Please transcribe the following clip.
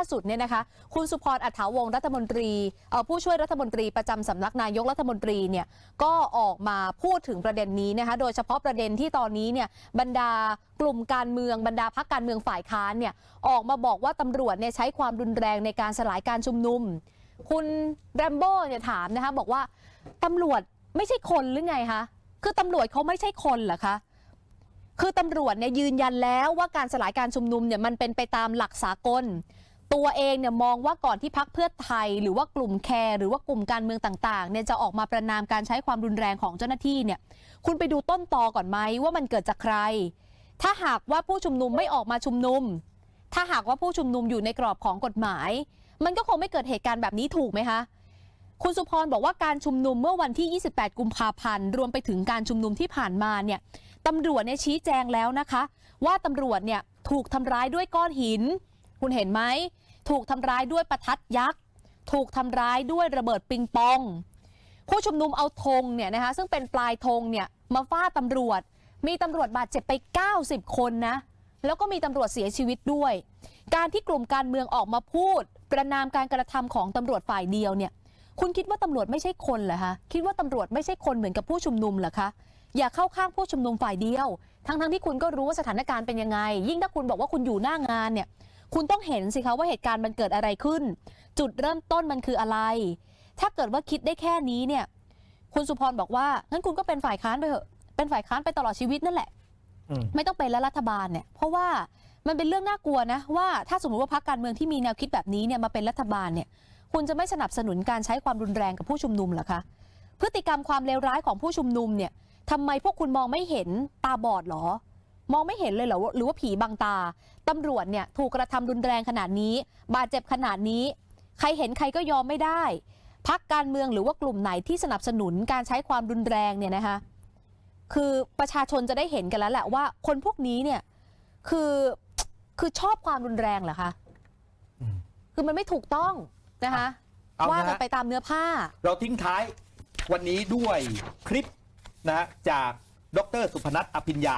ล่าสุดเนี่ยนะคะคุณสุพรอัฐาวงศ์รัฐมนตรีเอ่อผู้ช่วยรัฐมนตรีประจำสำนักนายกรัฐมนตรีเนี่ยก็ออกมาพูดถึงประเด็นนี้นะคะโดยเฉพาะประเด็นที่ตอนนี้เนี่ยบรรดากลุ่มการเมืองบรรดาพักการเมืองฝ่ายค้านเนี่ยออกมาบอกว่าตำรวจเนี่ยใช้ความรุนแรงในการสลายการชุมนุม คุณแรมโบ้เนี่ยถามนะคะบอกว่าตำรวจไม่ใช่คนหรือไงคะคือตำรวจเขาไม่ใช่คนเหรอคะ คือตำรวจเนี่ยยืนยันแล้วว่าการสลายการชุมนุมเนี่ยมันเป็นไปตามหลักสากล ตัวเองเนี่ยมองว่าก่อนที่พักเพื่อไทย หรือว่ากลุ่มแคร์หรือว่ากลุ่มการเมืองต่างๆเนี่ยจะออกมาประนามการใช้ความรุนแรงของเจ้าหน้าที่เนี่ยคุณไปดูต้นตอก่อนไหมว่ามันเกิดจากใคร ถ้าหากว่าผู้ชุมนุมไม่ออกมาชุมนุม ถ้าหากว่าผู้ชุมนุมอยู่ในกรอบของกฎหมาย มันก็คงไม่เกิดเหตุการณ์แบบนี้ถูกไหมคะคุณสุพรบอกว่าการชุมนุมเมื่อวันที่ 28 กุมภาพันธ์ รวมไปถึงการชุมนุมที่ผ่านมาเนี่ยตำรวจเนี่ยชี้แจงแล้วนะคะ ว่าตำรวจเนี่ยถูกทำร้ายด้วยก้อนหิน คุณเห็นไหม ถูกทำร้ายด้วยประทัดยักษ์ ถูกทำร้ายด้วยระเบิดปิงปอง ผู้ชุมนุมเอาธงเนี่ยนะคะซึ่งเป็นปลายธงเนี่ยมาฟาดตำรวจ มีตำรวจบาดเจ็บไป 90 คนนะ แล้วก็มีตำรวจเสียชีวิตด้วย การที่กลุ่มการเมืองออกมาพูด ประนามการกระทำของตำรวจฝ่ายเดียวเนี่ยคุณคิดว่าตำรวจไม่ใช่คนเหรอคะคิดว่าตำรวจไม่ใช่คนเหมือนกับผู้ชุมนุมเหรอคะอย่าเข้าข้างผู้ชุมนุมฝ่ายเดียว ทั้งๆที่คุณก็รู้ว่าสถานการณ์เป็นยังไง ยิ่งถ้าคุณบอกว่าคุณอยู่หน้างานเนี่ย คุณต้องเห็นสิคะว่าเหตุการณ์มันเกิดอะไรขึ้น จุดเริ่มต้นมันคืออะไร ถ้าเกิดว่าคิดได้แค่นี้เนี่ย คุณสุพรบอกว่างั้นคุณก็เป็นฝ่ายค้านไปเถอะเป็นฝ่ายค้านไปตลอดชีวิตนั่นแหละอืมไม่ต้องเป็นแล้วรัฐบาลเนี่ย เพราะว่ามันเป็นเรื่องน่ากลัวนะว่าถ้าสมมติว่าพรรคการเมืองที่มีแนวคิดแบบนี้เนี่ยมาเป็นรัฐบาลเนี่ย คุณจะไม่สนับสนุนการใช้ความรุนแรงกับผู้ชุมนุมเหรอคะพฤติกรรมความเลวร้ายของผู้ชุมนุมเนี่ยทำไมพวกคุณมองไม่เห็นตาบอดเหรอ มองไม่เห็นเลยเหรอว่าหรือว่าผีบังตาตำรวจเนี่ยถูกกระทำรุนแรงขนาดนี้ บาดเจ็บขนาดนี้ ใครเห็นใครก็ยอมไม่ได้ พักการเมืองหรือว่ากลุ่มไหนที่สนับสนุนการใช้ความรุนแรงเนี่ยนะคะคือประชาชนจะได้เห็นกันแล้วแหละว่าคนพวกนี้เนี่ยคือคือชอบความรุนแรงเหรอคะอืมคือมันไม่ถูกต้องนะคะเอาว่านะกันฮะไปตามเนื้อผ้า เราทิ้งท้ายวันนี้ด้วยคลิปนะฮะจากดรสุพนัทอภิญญา